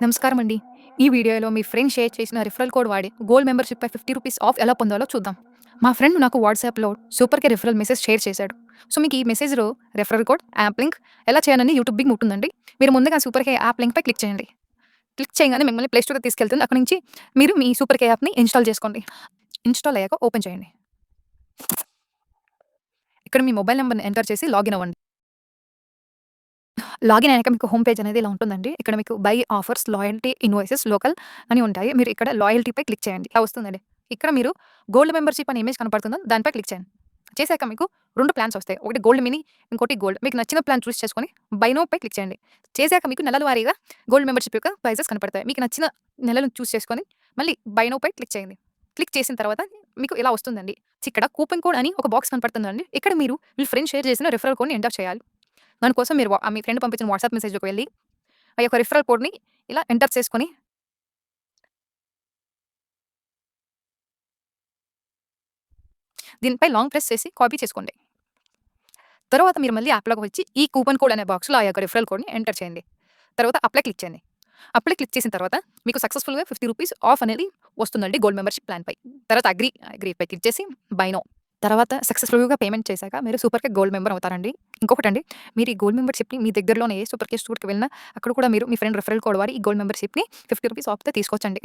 నమస్కారం అండి. ఈ వీడియోలో మీ ఫ్రెండ్ షేర్ చేసిన రిఫరల్ కోడ్ వాడి గోల్డ్ మెంబర్‌షిప్‌పై 50 రూపీస్ ఆఫ్ ఎలా పొందాలో చూద్దాం. మా ఫ్రెండ్ నాకు వాట్సాప్‌లో super K referral message share చేశాడు. సో, మీకు ఈ మెసేజ్‌లో రిఫరల్ కోడ్, యాప్ లింక్ ఎలా చేయాలని యూట్యూబ్ బిగ్ ఉంటుందండి. మీరు ముందుగా సూపర్ కే యాప్ లింక్‌పై క్లిక్ చేయండి. క్లిక్ చేయగానే మిమ్మల్ని ప్లే స్టోర్‌కి తీసుకెళ్తుంది. అక్కడి నుంచి మీరు మీ సూపర్ కే యాప్‌ని ఇన్‌స్టాల్ చేసుకోండి. ఇన్‌స్టాల్ అయ్యాక ఓపెన్ చేయండి. ఇక్కడ మీ మొబైల్ నెంబర్ని ఎంటర్ చేసి లాగిన్ అవ్వండి. లాగిన్ అయినాక మీకు హోమ్ పేజ్ అనేది ఇలా ఉంటుందండి. ఇక్కడ మీకు buy offers, loyalty, invoices, local అని ఉంటాయి. మీరు ఇక్కడ లాయల్టీపై క్లిక్ చేయండి. ఇలా వస్తుందండి. ఇక్కడ మీరు గోల్డ్ మెంబర్‌షిప్ అనే ఇమేజ్ కనపడుతుందో దానిపై క్లిక్ చేయండి. చేశాక మీకు రెండు ప్లాన్స్ వస్తాయి. ఒకటి గోల్డ్ మినీ, ఇంకోటి గోల్డ్. మీకు నచ్చిన ప్లాన్ చూస్ చేసుకొని బైనోపై క్లిక్ చేయండి. చేశాక మీకు నెలల వారీగా గోల్డ్ మెంబర్‌షిప్ యొక్క ప్రైజెస్ కనపడతాయి. మీకు నచ్చిన నెలను చూస్ చేసుకొని మళ్ళీ బైనోపై క్లిక్ చేయండి. క్లిక్ చేసిన తర్వాత మీకు ఇలా వస్తుందండి. ఇక్కడ కూపన్ కోడ్ అని ఒక బాక్స్ కనపడుతుందండి. ఇక్కడ మీరు మీ ఫ్రెండ్ షేర్ చేసిన రెఫరల్ కోడ్‌ని ఎంటర్ చేయాలి. దానికోసం మీరు మీ ఫ్రెండ్ పంపించిన వాట్సాప్ మెసేజ్కి వెళ్ళి ఆ యొక్క రిఫరల్ కోడ్‌ని ఇలా ఎంటర్ చేసుకొని దీనిపై లాంగ్ ప్రెస్ చేసి కాపీ చేసుకోండి. తర్వాత మీరు మళ్ళీ యాప్‌లోకి వచ్చి ఈ కూపన్ కోడ్ అనే బాక్స్‌లో ఆ యొక్క రిఫరల్ కోడ్‌ని ఎంటర్ చేయండి. తర్వాత అప్లై క్లిక్ చేయండి. అప్లై క్లిక్ చేసిన తర్వాత మీకు సక్సెస్‌ఫుల్‌గా 50 రూపీస్ ఆఫ్ అనేది వస్తుందండి గోల్డ్ మెంబర్‌షిప్ ప్లాన్‌పై. తర్వాత అగ్రీ, అగ్రిపై క్లిక్ చేసి బై తర్వాత సక్సెస్‌ఫుల్‌గా పేమెంట్ చేశాక మీరు సూపర్ కే గోల్డ్ మెంబర్ అవుతారండి. ఇంకొకటండి మీరు ఈ గోల్డ్ మెంబర్‌షిప్‌ని మీ దగ్గరలోనే ఏ సూపర్ కే స్టోర్‌కి వెళ్ళినా అక్కడ కూడా మీరు మీ ఫ్రెండ్ రిఫరల్ కోడ్ వారి ఈ గోల్డ్ మెంబర్‌షిప్‌ని 50 రూపీస్ ఆఫ్‌తో తీసుకోవచ్చండి.